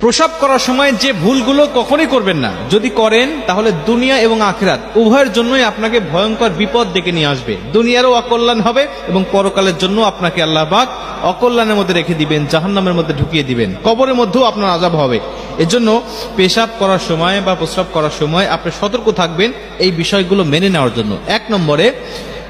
প্রসাব করার সময় যে ভুলগুলো কখনোই করবেন না। যদি করেন, তাহলে দুনিয়া এবং আখেরাত উভয়ের জন্যই আপনাকে ভয়ঙ্কর বিপদ ডেকে নিয়ে আসবে। দুনিয়ারও অকল্যাণ হবে এবং পরকালের জন্য আপনাকে আল্লাহ পাক অকল্যাণের মধ্যে রেখে দিবেন, জাহান্নামের মধ্যে ঢুকিয়ে দিবেন। কবরের মধ্যেও আপনার আজাব হবে। এজন্য পেশাব করার সময় বা প্রস্রাব করার সময় আপনি সতর্ক থাকবেন এই বিষয়গুলো মেনে নেওয়ার জন্য। এক নম্বরে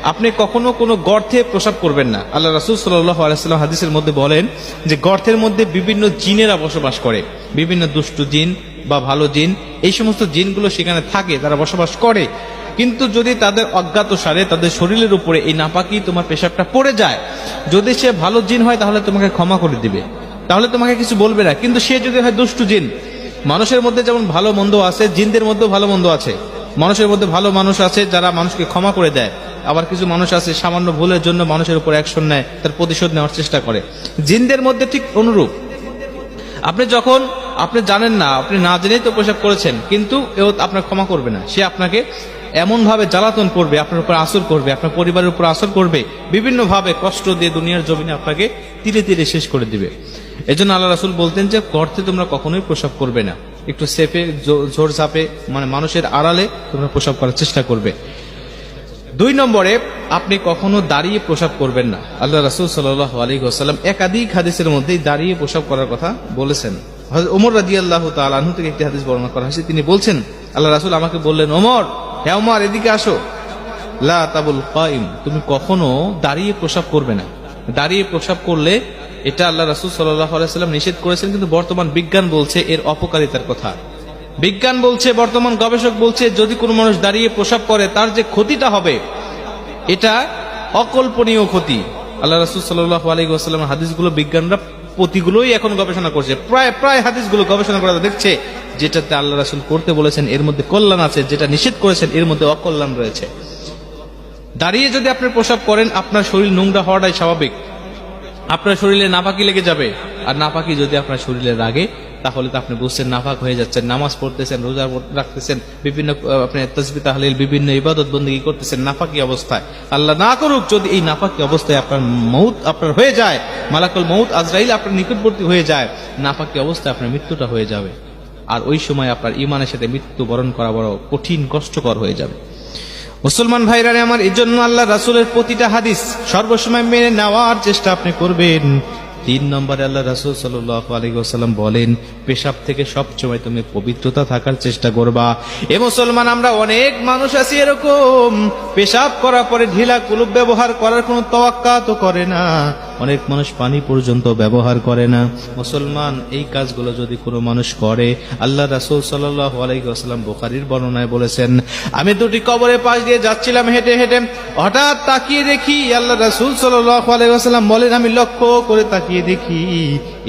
আপনি কখনো কোনো গর্থে প্রসাব করবেন না। আল্লাহ রাসুল আলাইসাল্লাম হাদিসের মধ্যে বলেন যে গর্তের মধ্যে বিভিন্ন জিনেরা বসবাস করে, বিভিন্ন দুষ্টু জিন বা ভালো জিন, এই সমস্ত জিনগুলো সেখানে থাকে, তারা বসবাস করে। কিন্তু যদি তাদের অজ্ঞাত সারে, তাদের শরীরের উপরে এই নাপাকি তোমার পেশাবটা পড়ে যায়, যদি সে ভালো জিন হয় তাহলে তোমাকে ক্ষমা করে দিবে। তাহলে তোমাকে কিছু বলবে না। কিন্তু সে যদি হয় দুষ্টু জিন, মানুষের মধ্যে যেমন ভালো মন্দ আছে, জিনদের মধ্যেও ভালো মন্দ আছে। মানুষের মধ্যে ভালো মানুষ আছে যারা মানুষকে ক্ষমা করে দেয়। আবার কিছু মানুষ আছে, সামান্য ভুলের জন্য মানুষের উপর অ্যাকশন নেয়, তার প্রতিশোধ নেওয়ার চেষ্টা করে। জিনদের মধ্যে ঠিক অনুরূপ। আপনি যখন, আপনি জানেন না, আপনি না জেনেই তো প্রসাব করেছেন, কিন্তু এও আপনার ক্ষমা করবে না। সে আপনাকে এমন ভাবে জ্বালাতন করবে, আপনার উপর আসর করবে, আপনার পরিবারের উপর আসর করবে বিভিন্ন ভাবে কষ্ট দিয়ে দুনিয়ার জমিনে আপনাকে ধীরে ধীরে শেষ করে দিবে। এজন্য আল্লাহ রাসুল বলতেন যে, গর্তে তোমরা কখনোই প্রসাব করবে না। একটু সেফে জোর চাপে মানে মানুষের আড়ালে তোমরা প্রসাব করার চেষ্টা করবে। দুই নম্বরে, আপনি কখনো দাঁড়িয়ে প্রসাব করবেন না। আল্লাহ রাসুল সাল্লাহ আলী আসাল্লাম একাধিক হাদিসের মধ্যেই দাঁড়িয়ে প্রসাব করার কথা বলেছেন। ওমর রাজি আল্লাহ তালু থেকে একটি হাদিস বর্ণনা করা হয়েছে। তিনি বলছেন, আল্লাহ রাসুল আমাকে বললেন, ওমর হ্যাঁ ওমর এদিকে আসো। লা তুমি কখনো দাঁড়িয়ে প্রসাব করবে না। দাঁড়িয়ে প্রসাব করলে এটা আল্লাহ রাসুল সাল্লাহ আলাইসাল্লাম নিষেধ করেছেন, কিন্তু বর্তমান বিজ্ঞান বলছে এর অপকারিতার কথা। বিজ্ঞান বলছে, বর্তমান গবেষক বলছে, যদি কোনো মানুষ দাঁড়িয়ে প্রসাব করে, তার যে ক্ষতিটা হবে, এটা অকল্পনীয় ক্ষতি। আল্লাহ রাসুল সাল্লাহ আলাইসাল্লাম হাদিসগুলো বিজ্ঞানরা প্রতিগুলোই এখন গবেষণা করছে। প্রায় প্রায় হাদিসগুলো গবেষণা করা দেখছে, যেটাতে আল্লাহ রাসুল করতে বলেছেন, এর মধ্যে কল্যাণ আছে, যেটা নিষেধ করেছেন, এর মধ্যে অকল্যাণ রয়েছে। দাঁড়িয়ে যদি আপনি প্রসাব করেন, আপনার শরীর নোংরা হওয়াটাই স্বাভাবিক। আপনার শরীরে নাপাকি লেগে যাবে। আর নাপাকি যদি আপনার শরীরে লাগে তাহলে তো আপনি বুঝছেন, নাফাক হয়ে যাচ্ছেন, নামাজ পড়তেছেন, রোজা রাখতেছেন, বিভিন্ন আপনি তসবি তাহলিল, বিভিন্ন ইবাদত বন্দী করতেছেন, নাফাকি অবস্থায়। আল্লাহ না করুক, যদি এই নাফাকি অবস্থায় আপনার মৌত আপনার হয়ে যায়, মালাকুল মৌত আজরাইল আপনার নিকটবর্তী হয়ে যায়, নাফাকি অবস্থায় আপনার মৃত্যুটা হয়ে যাবে। আর ওই সময় আপনার ইমানের সাথে মৃত্যু বরণ করা বড় কঠিন, কষ্টকর হয়ে যাবে। মুসলমান ভাইরারে আমার এই জন্য আল্লাহ রাসুলের প্রতিটা হাদিস সর্বসময় মেনে নেওয়ার চেষ্টা আপনি করবেন। তিন নম্বরে আল্লাহ রাসুল সাল্লাহ বলেন, পেশাব থেকে সবসময় তুমি পবিত্রতা থাকার চেষ্টা করবা। এ মুসলমান, আমরা অনেক মানুষ আছি এরকম। পেশাব করার পরে ঢিলা কুলুপ ব্যবহার করার কোনো তোয়াক্কা তো করে না। অনেক মানুষ পানি পর্যন্ত ব্যবহার করে না। মুসলমান, এই কাজগুলো যদি কোনো মানুষ করে, আল্লাহ রাসুল সাল্লাহ বোখারির বর্ণনায় বলেছেন, আমি দুটি কবরের পাশ দিয়ে যাচ্ছিলাম হেঁটে হেঁটে, হঠাৎ তাকিয়ে দেখি আল্লাহ রাসুল সাল্লাহ বলেন, আমি লক্ষ্য করে তাকিয়ে দেখি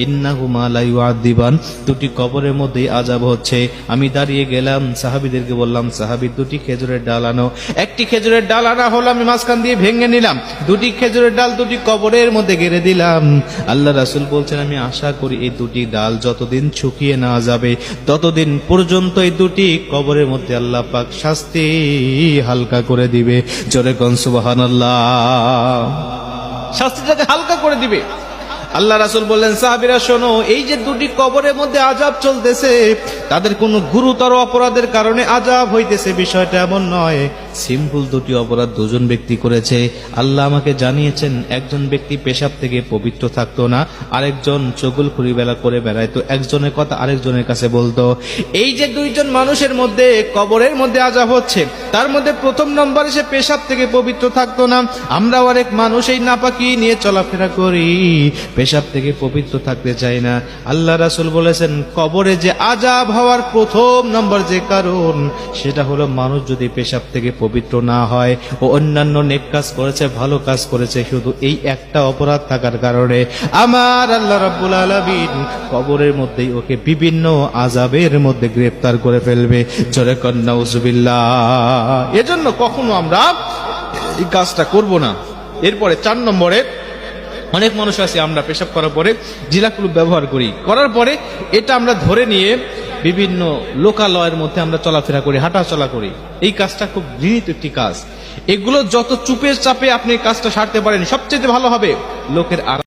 ইন্নাহুমা লাইউআদিবান দুটি কবরের মধ্যেই আজাব হচ্ছে। আমি দাঁড়িয়ে গেলাম, সাহাবীদেরকে বললাম, সাহাবী, দুটি খেজুরের ডাল আনো। একটি খেজুরের ডাল আনা হলো, আমি মাঝখান দিয়ে ভেঙে নিলাম। দুটি খেজুরের ডাল দুটি কবরের মধ্যে গেড়ে দিলাম। আল্লাহ রাসুল বলছেন আমি আশা করি এই দুটি ডাল যতদিন শুকিয়ে না যাবে ততদিন পর্যন্ত এই দুটি কবরের মধ্যে আল্লাহ পাক শাস্তি হালকা করে দিবে। জোরে কন সুবহানাল্লাহ। শাস্তিটাকে হালকা করে দিবে। আল্লাহ রাসুল বললেন সাহাবিরা শোনো এই যে দুটি কবরের মধ্যে আজাব চলতেছে তাদের কোনো গুরুতর অপরাধের কারণে আজাব হইতেছে। বিষয়টা এমন নয়। সিম্পল দুটি অপরাধ দুজন ব্যক্তি করেছে। আল্লাহ আমাকে জানিয়েছেন, একজন ব্যক্তি পেশাব থেকে পবিত্র থাকতো না, আরেকজন চগুল বেলা করে বেড়াইতো। একজনের কথা আরেকজনের কাছে বলতো, এই যে দুইজন মানুষের মধ্যে কবরের মধ্যে আজাব হচ্ছে, তার মধ্যে প্রথম নম্বরে সে পেশাব থেকে পবিত্র থাকতো না। আমরা অনেক মানুষ, এই নাপাকি নিয়ে চলাফেরা করি। পেশাব থেকে পবিত্র থাকতে চাই না। আল্লাহ রাসুল বলেছেন, কবরে যে আজাব হওয়ার প্রথম নম্বর যে কারণ, সেটা হলো মানুষ যদি পেশাব থেকে পবিত্র না হয় ও অন্যান্য নেক কাজ করেছে, ভালো কাজ করেছে, শুধু এই একটা অপরাধ থাকার কারণে আমার আল্লাহ রাব্বুল আলামিন কবরের মধ্যেই ওকে বিভিন্ন আজাবের মধ্যে গ্রেফতার করে ফেলবে। জোরে কন্যা উজুবিল্লাহ এজন্য কখনো আমরা এই কাজটা করব না। এরপরে চার নম্বরে অনেক মানুষ আছে, আমরা পেশাব করার পরে জিলাকুলুপ ব্যবহার করি। করার পরে এটা আমরা ধরে নিয়ে বিভিন্ন লোকালয়ের মধ্যে আমরা চলাফেরা করি হাঁটা চলা করি। এই কাজটা খুব ঘৃণিত একটি কাজ। এগুলো যত চুপের চাপে আপনি কাজটা সারতে পারেন, সবচেয়ে ভালো হবে। লোকের আড়াল